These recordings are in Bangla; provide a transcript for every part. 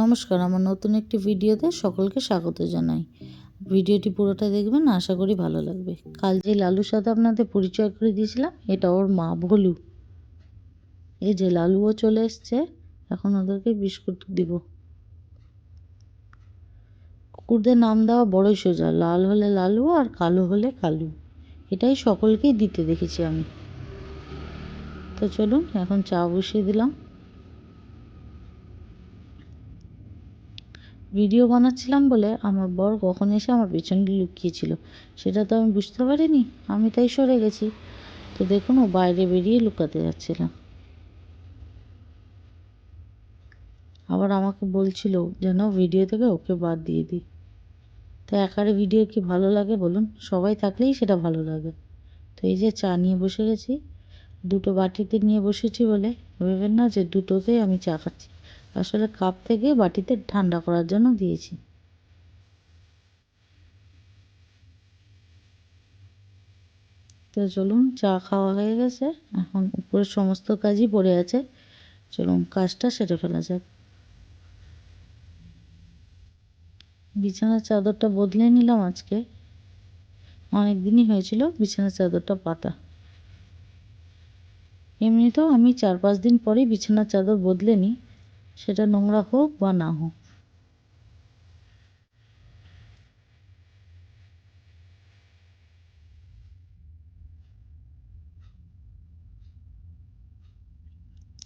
নমস্কার, আমার নতুন একটি ভিডিওতে সকলকে স্বাগত জানাই। ভিডিওটি পুরোটা দেখবেন, আশা করি ভালো লাগবে। কাল যে লালুর সাথে আপনাদের পরিচয় করে দিয়েছিলাম, এটা ওর মা ভলু। এই যে লালুও চলে এসছে, এখন ওদেরকে বিস্কুট দিব। কুকুরদের নাম দেওয়া বড়ই সোজা, লাল হলে লালু আর কালো হলে কালু। এটাই সকলকেই দিতে দেখেছি আমি। তো চলুন, এখন চা বসিয়ে দিলাম। ভিডিও বানাচ্ছিলাম বলে আমার বর কখন এসে আমার পেছনে লুকিয়েছিল, সেটা তো আমি বুঝতে পারিনি। আমি তাই সরে গেছি। তো দেখুন, ও বাইরে বেরিয়ে লুকাতে যাচ্ছিল। আবার আমাকে বলছিল যেন ভিডিও থেকে ওকে বাদ দিয়ে দিই। তো একারে ভিডিও কি ভালো লাগে বলুন? সবাই থাকলেই সেটা ভালো লাগে। তো এই যে চা নিয়ে বসে গেছি। দুটো বাটিতে নিয়ে বসেছি বলে। ভেবেন না যে দুটোতেই আমি চা খাচ্ছি। আসলে কাপ থেকে বাটিতে ঠান্ডা করার জন্য দিয়েছি। তো চলুন, চা খাওয়া হয়ে গেছে। এখন উপরে সমস্ত কাজই পড়ে আছে। চলুন, কাজটা সেরে ফেলা যাক। বিছানার চাদরটা বদলে নিলাম আজকে। অনেক দিনই হয়েছিল বিছানার চাদরটা পাতা। এমনিতেও আমি চার পাঁচ দিন পরেই বিছানার চাদর বদলে নিই। সেটা নোংরা হোক বা না হোক।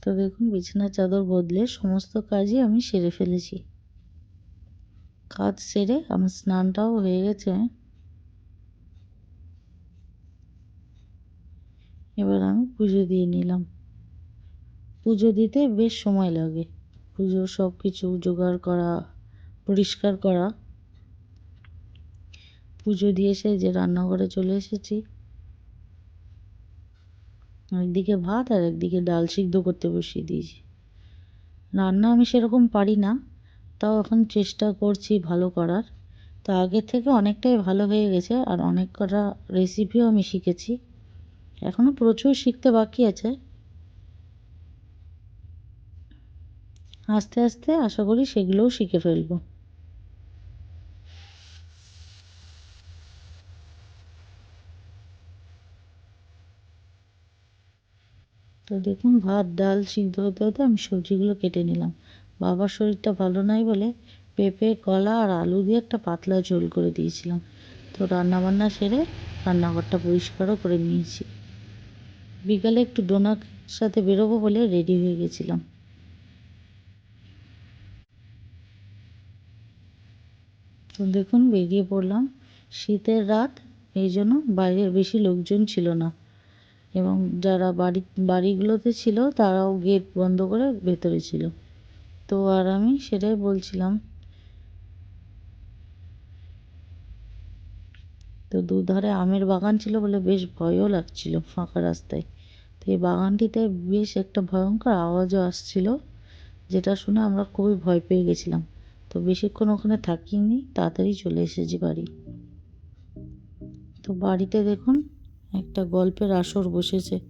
তো দেখুন, বিছানার চাদর বদলে সমস্ত কাজই আমি সেরে ফেলেছি। কাজ সেরে আমার স্নানটাও হয়ে গেছে। এবার আমি পুজো দিয়ে নিলাম। পুজো দিতে বেশ সময় লাগে। পুজো সব কিছু জোগাড় করা, পরিষ্কার করা। পুজো দিয়ে এসে যে রান্নাঘরে চলে এসেছি। একদিকে ভাত আর একদিকে ডাল সিদ্ধ করতে বসিয়ে দিয়েছি। রান্না আমি সেরকম পারি না, তাও এখন চেষ্টা করছি ভালো করার। তো আগের থেকে অনেকটাই ভালো হয়ে গেছে আর অনেক কটা রেসিপিও আমি শিখেছি। এখনও প্রচুর শিখতে বাকি আছে। আস্তে আস্তে আশা করি সেগুলোও শিখে ফেলব। তো দেখুন, ভাত, ডাল, সিদ্ধ হতে হতে আমি সবজিগুলো কেটে নিলাম। বাবার শরীরটা ভালো নাই বলে পেঁপে, কলা আর আলু দিয়ে একটা পাতলা ঝোল করে দিয়েছিলাম। তো রান্নাবান্না সেরে রান্নাঘরটা পরিষ্কারও করে নিয়েছি। বিকালে একটু ডোনার সাথে বেরোবো বলে রেডি হয়ে গেছিলাম। তো দেখুন, বেরিয়ে পড়লাম। শীতের রাত, এই জন্য বাইরে বেশি লোকজন ছিল না। এবং যারা বাড়ি, বাড়িগুলোতে ছিল, তারাও গেট বন্ধ করে ভেতরে ছিল। তো আর আমি সেটাই বলছিলাম। তো দুধারে আমের বাগান ছিল বলে বেশ ভয়ও লাগছিল ফাঁকা রাস্তায়। তো এই বাগানটিতে বেশ একটা ভয়ঙ্কর আওয়াজও আসছিল, যেটা শুনে আমরা খুবই ভয় পেয়ে গেছিলাম। তো বেশিক্ষণ ওখানে থাকিনি, তাড়াতাড়ি চলে এসেছি বাড়ি। তো বাড়িতে দেখুন, একটা গল্পের আসর বসেছে।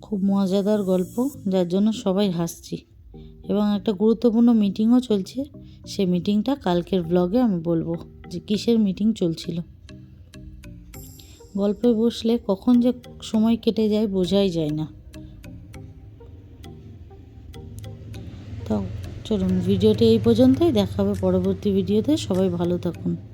খুব মজাদার গল্প, যার জন্য সবাই হাসছি। এবং একটা গুরুত্বপূর্ণ মিটিংও চলছে। সে মিটিংটা কালকের ব্লগে আমি বলব, যে কিসের মিটিং চলছিল। গল্পে বসলে কখন যে সময় কেটে যায়, বোঝাই যায় না। তো চলুন ভিডিওটি এই পর্যন্তই। দেখাবে পরবর্তী ভিডিওতে। সবাই ভালো থাকুন।